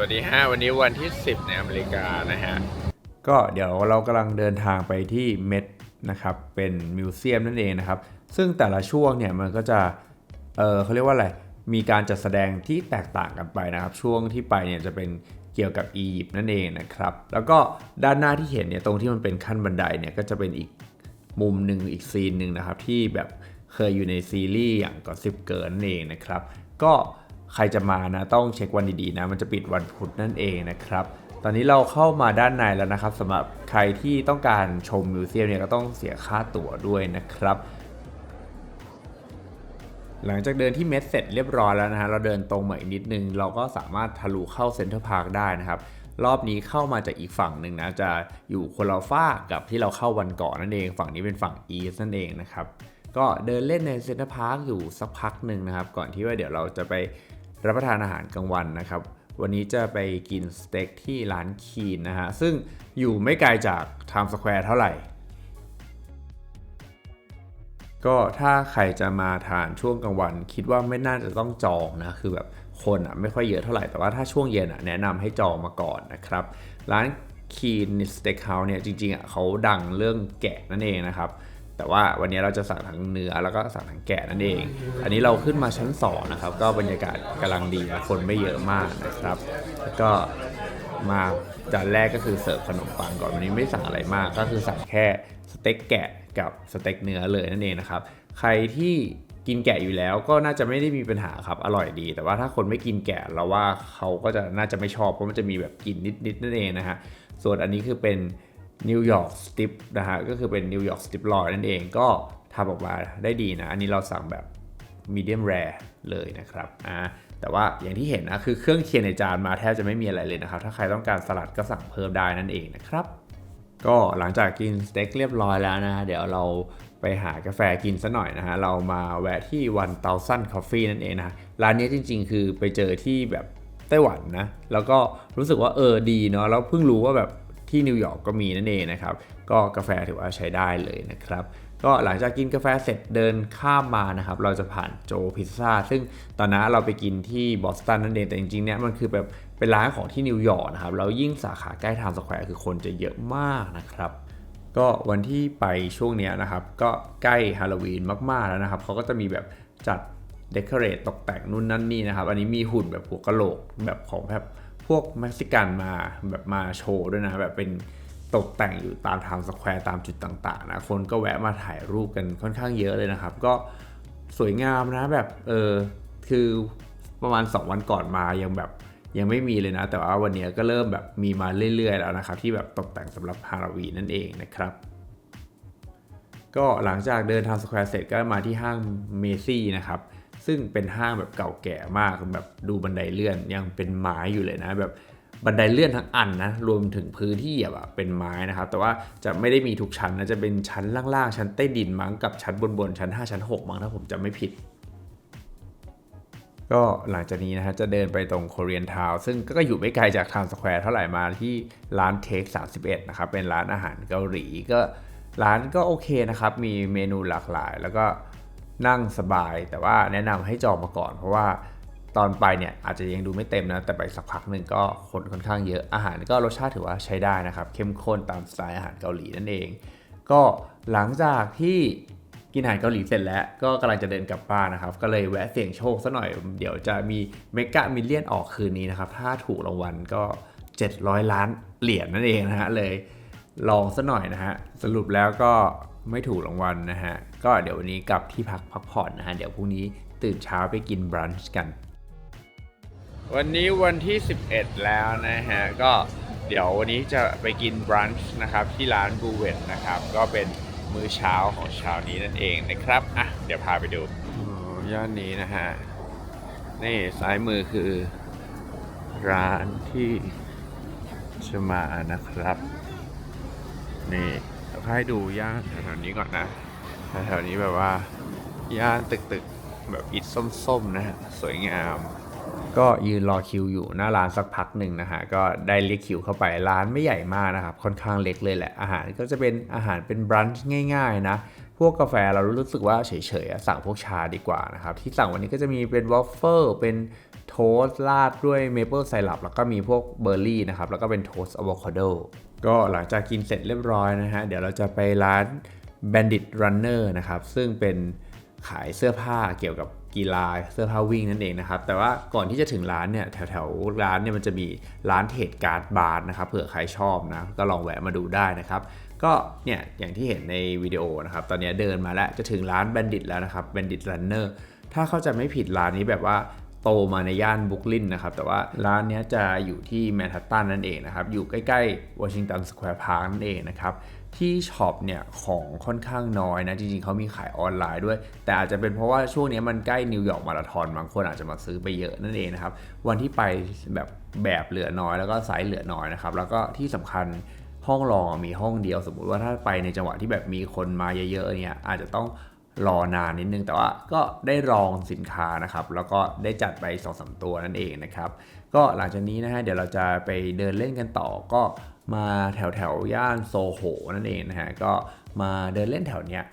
วัสดีฮะวันนี้วันที่ 10 ในอเมริกานะฮะ ก็เดี๋ยวเรากำลังเดินทางไปที่เมดนะครับเป็นมิวเซียมนั่นเองนะครับ ซึ่งแต่ละช่วงเนี่ยมันก็จะเออเขาเรียกว่าอะไรมีการจัดแสดงที่แตกต่างกันไปนะครับ ช่วงที่ไปเนี่ยจะเป็นเกี่ยวกับอียิปต์นั่นเองนะครับ แล้วก็ด้านหน้าที่เห็นเนี่ยตรงที่มันเป็นขั้นบันไดเนี่ยก็จะเป็นอีกมุมหนึ่งอีกซีนหนึ่งนะครับที่แบบเคยอยู่ในซีรีส์อย่างก่อนสิบเกินนั่นเองนะครับ ก็ ใครจะมานะต้องเช็ควันดีๆนะ มันจะปิดวันพุธนั่นเองนะครับ ตอนนี้เราเข้ามาด้านในแล้วนะครับสำหรับใครที่ต้องการชมมิวเซียมเนี่ยก็ต้องเสียค่าตั๋วด้วยนะครับ หลังจากเดินที่เมสเสร็จเรียบร้อยแล้วนะฮะเราเดินตรงมาอีกนิดนึง เราก็สามารถทะลุเข้าเซ็นทรัลพาร์คได้นะครับรอบนี้เข้ามาจากอีกฝั่งหนึ่งนะจะอยู่คนละฝ้ากกับที่เราเข้าวันก่อนนั่นเองฝั่งนี้เป็นฝั่งอีสนั่นเองนะครับก็เดินเล่นในเซ็นทรัลพาร์คอยู่สักพักหนึ่งนะครับ ก่อนที่ว่าเดี๋ยวเราจะไป รับประทานอาหารกลางวันนะครับ วันนี้จะไปกินสเต็กที่ร้านคีนนะฮะ ซึ่งอยู่ไม่ไกลจากไทม์สแควร์เท่าไหร่ ก็ถ้าใครจะมาทานช่วงกลางวัน คิดว่าไม่น่าจะต้องจองนะ คือแบบคนอะไม่ค่อยเยอะเท่าไหร่ แต่ว่าถ้าช่วงเย็นอะแนะนำให้จองมาก่อนนะครับ ร้านคีนสเต็กเฮาส์เนี่ยจริงๆอะเขาดังเรื่องแกะนั่นเองนะครับ แต่ว่าวันนี้เราจะสั่งทั้งเนื้อแล้วก็สั่งทั้งแกะนั่นเอง อันนี้เราขึ้นมาชั้น2นะครับ ก็บรรยากาศกำลังดีนะคนไม่เยอะมากนะครับ แล้วก็มาจานแรกก็คือเสิร์ฟขนมปังก่อนวันนี้ไม่สั่งอะไรมาก ก็คือสั่งแค่สเต็กแกะกับสเต็กเนื้อเลยนั่นเองนะครับ ใครที่กินแกะอยู่แล้วก็น่าจะไม่ได้มีปัญหาครับอร่อยดี แต่ว่าถ้าคนไม่กินแกะเราว่าเขาก็จะน่าจะไม่ชอบเพราะมันจะมีแบบกลินนิดๆนั่นเองนะฮะส่วนอันนี้คือเป็น นิวยอร์กสติปนะฮะก็คือเป็นนิวยอร์กสติปลอยนั่นเองก็ทำออกมาได้ดีนะ อันนี้เราสั่งแบบมีเดียมแรร์เลยนะครับอ่าแต่ว่าอย่างที่เห็นนะคือเครื่องเคียงในจานมาแทบจะไม่มีอะไรเลยนะครับ ถ้าใครต้องการสลัดก็สั่งเพิ่มได้นั่นเองนะครับ ก็หลังจากกินสเต็กเรียบร้อยแล้วนะฮะเดี๋ยวเราไปหากาแฟกินซะหน่อยนะฮะ เรามาแวะที่วันเตาสั้นคอฟฟี่นั่นเองนะร้านนี้จริง ๆ คือไปเจอที่แบบไต้หวันนะ แล้วก็รู้สึกว่าเออดีเนาะแล้วเพิ่งรู้ว่าแบบ ที่นิวยอร์กก็มีนั่นเองนะครับ ก็กาแฟถือว่าใช้ได้เลยนะครับ ก็หลังจากกินกาแฟเสร็จเดินข้ามมานะครับ เราจะผ่านโจพิซซ่า ซึ่งตอนนั้นเราไปกินที่บอสตันนั่นเอง แต่จริงๆ เนี่ยมันคือแบบเป็นร้านของที่นิวยอร์กนะครับ แล้วยิ่งสาขาใกล้ไทม์สแควร์คือคนจะเยอะมากนะครับก็วันที่ไปช่วงนี้นะครับ ก็ใกล้ฮาโลวีนมากๆแล้วนะครับเขาก็จะมีแบบจัดเดคอเรทตกแต่งนู่นนั่นนี่นะครับ อันนี้มีหุ่นแบบหัวกะโหลกแบบของแบบ พวกเม็กซิกันมาแบบมาโชว์ด้วยนะแบบเป็นตกแต่งอยู่ตามไทม์สแควร์ตามจุดต่างๆนะคนก็แวะมาถ่ายรูปกันค่อนข้างเยอะเลยนะครับ ก็สวยงามนะแบบเออคือประมาณ 2 วันก่อนมายังแบบยังไม่มีเลยนะ แต่ว่าวันนี้ก็เริ่มแบบมีมาเรื่อยๆแล้วนะครับ ที่แบบตกแต่งสำหรับฮาโลวีนนั่นเองนะครับ ก็หลังจากเดินทางสแควร์เสร็จก็มาที่ห้างเมซี่นะครับ ซึ่งเป็นห้างแบบเก่าแก่มากแบบดูบันไดเลื่อนยังเป็นไม้อยู่เลยนะแบบบันไดเลื่อนทั้งอันนะรวมถึงพื้นที่เหยียบเป็นไม้นะครับแต่ว่าจะไม่ได้มีทุกชั้นนะจะเป็นชั้นล่างๆ ชั้นใต้ดินมั้งกับชั้นบนๆชั้น 5 ชั้น 6 มั้งถ้าผมจำไม่ผิด ก็หลังจากนี้นะฮะจะเดินไปตรง Korean Town ซึ่งก็อยู่ไม่ไกลจากทางสแควร์เท่าไหร่มาที่ร้านเทค31นะครับเป็นร้านอาหารเกาหลีก็ร้านก็โอเคนะครับมีเมนูหลากหลาย แล้วก็ นั่งสบาย แต่ว่าแนะนำให้จองมาก่อน เพราะว่าตอนไปเนี่ยอาจจะยังดูไม่เต็มนะ แต่ไปสักพักหนึ่งก็คนค่อนข้างเยอะอาหารก็รสชาติถือว่าใช้ได้นะครับ เข้มข้นตามสไตล์อาหารเกาหลีนั่นเอง ก็หลังจากที่กินอาหารเกาหลีเสร็จแล้วก็กำลังจะเดินกลับบ้านนะครับ ก็เลยแวะเสี่ยงโชคซะหน่อย เดี๋ยวจะมีเมกะมิเลียนออกคืนนี้นะครับ ถ้าถูกรางวัลก็ 700 ล้านเหรียญนั่นเองนะฮะเลยลองซะหน่อยนะฮะสรุปแล้วก็ ไม่ถูกรางวัลนะฮะ ก็เดี๋ยววันนี้กลับที่พักพักผ่อนนะฮะ เดี๋ยวพรุ่งนี้ตื่นเช้าไปกินบรันช์กัน วันนี้วันที่ 11 แล้วนะฮะ ก็เดี๋ยววันนี้จะไปกินบรันช์นะครับ ที่ร้านบูเวตนะครับ ก็เป็นมื้อเช้าของเช้านี้นั่นเองนะครับ อะ เดี๋ยวพาไปดูย่านนี้นะฮะ นี่ซ้ายมือคือร้านที่จะมานะครับ นี่ เดี๋ยวให้ดูย่านแถวๆนี้ก่อนนะแถวๆนี้แบบว่าย่านตึกๆแบบอิฐส้มๆนะฮะสวยงาม ก็ยืนรอคิวอยู่หน้าร้านสักพักหนึ่งนะฮะก็ได้เรียกคิวเข้าไปร้านไม่ใหญ่มากนะครับค่อนข้างเล็กเลยแหละอาหารก็จะเป็นอาหารเป็นบรันช์ง่าย ๆ นะพวกกาแฟเรารู้สึกว่าเฉยๆสั่งพวกชาดีกว่านะครับ ที่สั่งวันนี้ก็จะมีเป็นวอฟเฟิลเป็นโทโทสต์ราดด้วยเมเปิลไซรัปแล้วก็มีพวกเบอร์รี่นะครับ แล้วก็เป็นโทสต์อะโวคาโด ก็หลังจากกินเสร็จเรียบร้อยนะฮะ เดี๋ยวเราจะไปร้าน Bandit Runner นะครับ ซึ่งเป็นขายเสื้อผ้าเกี่ยวกับกีฬาเสื้อผ้าวิ่งนั่นเองนะครับ แต่ว่าก่อนที่จะถึงร้านเนี่ยแถวๆร้านเนี่ยมันจะมีร้านเทรดการ์ดบาร์นะครับเผื่อใครชอบนะ ก็ลองแวะมาดูได้นะครับ ก็เนี่ยอย่างที่เห็นในวิดีโอนะครับ ตอนนี้เดินมาแล้วจะถึงร้าน Bandit แล้วนะครับ Bandit Runner ถ้าเข้าใจไม่ผิดร้านนี้แบบว่า โตมาในย่านบุกลินนะครับ แต่ว่าร้านนี้จะอยู่ที่แมนฮัตตันนั่นเองนะครับ อยู่ใกล้ๆวอชิงตันสแควร์พาร์คนั่นเองนะครับ ที่ช็อปเนี่ยของค่อนข้างน้อยนะ จริงๆเขามีขายออนไลน์ด้วย แต่อาจจะเป็นเพราะว่าช่วงนี้มันใกล้นิวยอร์กมาราธอนบางคนอาจจะมาซื้อไปเยอะนั่นเองนะครับ วันที่ไปแบบแบบเหลือน้อยแล้วก็ไซส์เหลือน้อยนะครับ แล้วก็ที่สำคัญห้องรองมีห้องเดียวสมมุติว่าถ้าไปในจังหวะที่แบบมีคนมาเยอะๆเนี่ยอาจจะต้อง รอนานนิดนึง แต่ว่าก็ได้ลองสินค้านะครับ แล้วก็ได้จัดไป2อสตัวนั่นเองนะครับ ก็หลังจากนี้นะฮะเดี๋ยวเราจะไปเดินเล่นกันต่อก็มาแถวแถวย่านโซโหนั่นเองนะฮะก็มาเดินเล่นแถวเนี้ย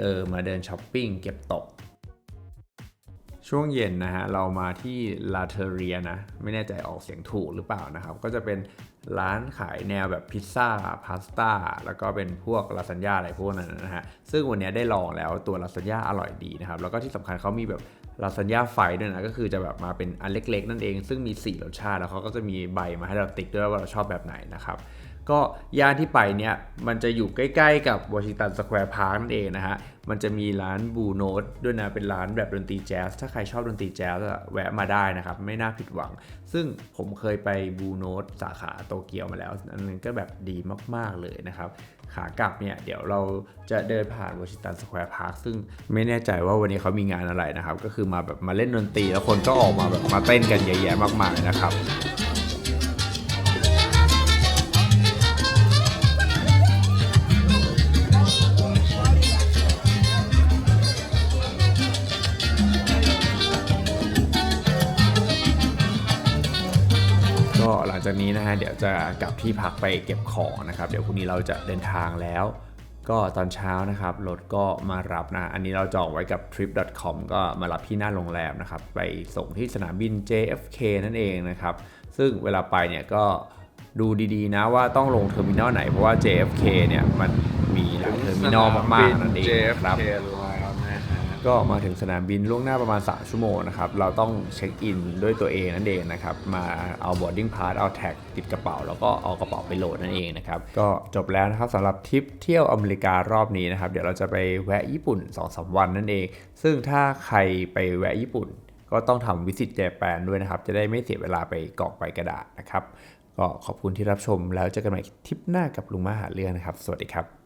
เออมาเดินช้อปปิ้งเก็บตก ช่วงเย็นนะฮะเรามาที่ลาเทเรียนะ ไม่แน่ใจออกเสียงถูกหรือเปล่านะครับ ก็จะเป็น ร้านขายแนวแบบพิซซ่าพาสต้าแล้วก็เป็นพวกลาซานญ่าอะไรพวกนั้นนะฮะซึ่งวันนี้ได้ลองแล้วตัวลาซานญ่าอร่อยดีนะครับแล้วก็ที่สำคัญเขามีแบบลาซานญ่าไฟด้วยนะก็คือจะแบบมาเป็นอันเล็ก ๆ นั่นเอง ซึ่งมี 4 รสชาติแล้วเขาก็จะมีใบมาให้เราติ๊กด้วยว่าเราชอบแบบไหนนะครับ ก็ย่านที่ไปเนี่ยมันจะอยู่ใกล้ๆกับวอชิงตันสแควร์พาร์คนั่นเองนะฮะ มันจะมีร้านบูโนตด้วยนะ เป็นร้านแบบดนตรีแจ๊ส ถ้าใครชอบดนตรีแจ๊สแวะมาได้นะครับ ไม่น่าผิดหวัง ซึ่งผมเคยไปบูโนตสาขาโตเกียวมาแล้ว อันนั้นก็แบบดีมากๆเลยนะครับ ขากลับเนี่ยเดี๋ยวเราจะเดินผ่านวอชิงตันสแควร์พาร์คซึ่งไม่แน่ใจว่าวันนี้เขามีงานอะไรนะครับ ก็คือมาแบบมาเล่นดนตรีแล้วคนก็ออกมาแบบมาเต้นกันเยอะแยะมากมายนะครับ จากนี้นะฮะเดี๋ยวจะกลับที่พักไปเก็บของนะครับ เดี๋ยวพรุ่งนี้เราจะเดินทางแล้ว ก็ตอนเช้านะครับรถก็มารับนะ อันนี้เราจองไว้กับ trip.com ก็มารับที่หน้าโรงแรมนะครับ ไปส่งที่สนามบิน JFK นั่นเองนะครับ ซึ่งเวลาไปเนี่ยก็ดูดีๆนะว่าต้องลงเทอร์มินอลไหนเพราะว่า JFK เนี่ยมันมีหลายเทอร์มินอลมากๆนั่นเองครับ ก็มาถึงสนามบินล่วงหน้าประมาณ 3 ชั่วโมงนะครับ เราต้องเช็คอินด้วยตัวเองนั่นเองนะครับ มาเอา boarding pass เอาแท็กติดกระเป๋า แล้วก็เอากระเป๋าไปโหลดนั่นเองนะครับ ก็จบแล้วนะครับสำหรับทริปเที่ยวอเมริการอบนี้นะครับ เดี๋ยวเราจะไปแวะญี่ปุ่น2-3วันนั่นเอง ซึ่งถ้าใครไปแวะญี่ปุ่น ก็ต้องทำวิสิตเจแปนด้วยนะครับ จะได้ไม่เสียเวลาไปกรอกใบกระดาษนะครับ ก็ขอบคุณที่รับชมแล้วเจอกันใหม่ทริปหน้ากับลุงมาหาเรื่องนะครับ สวัสดีครับ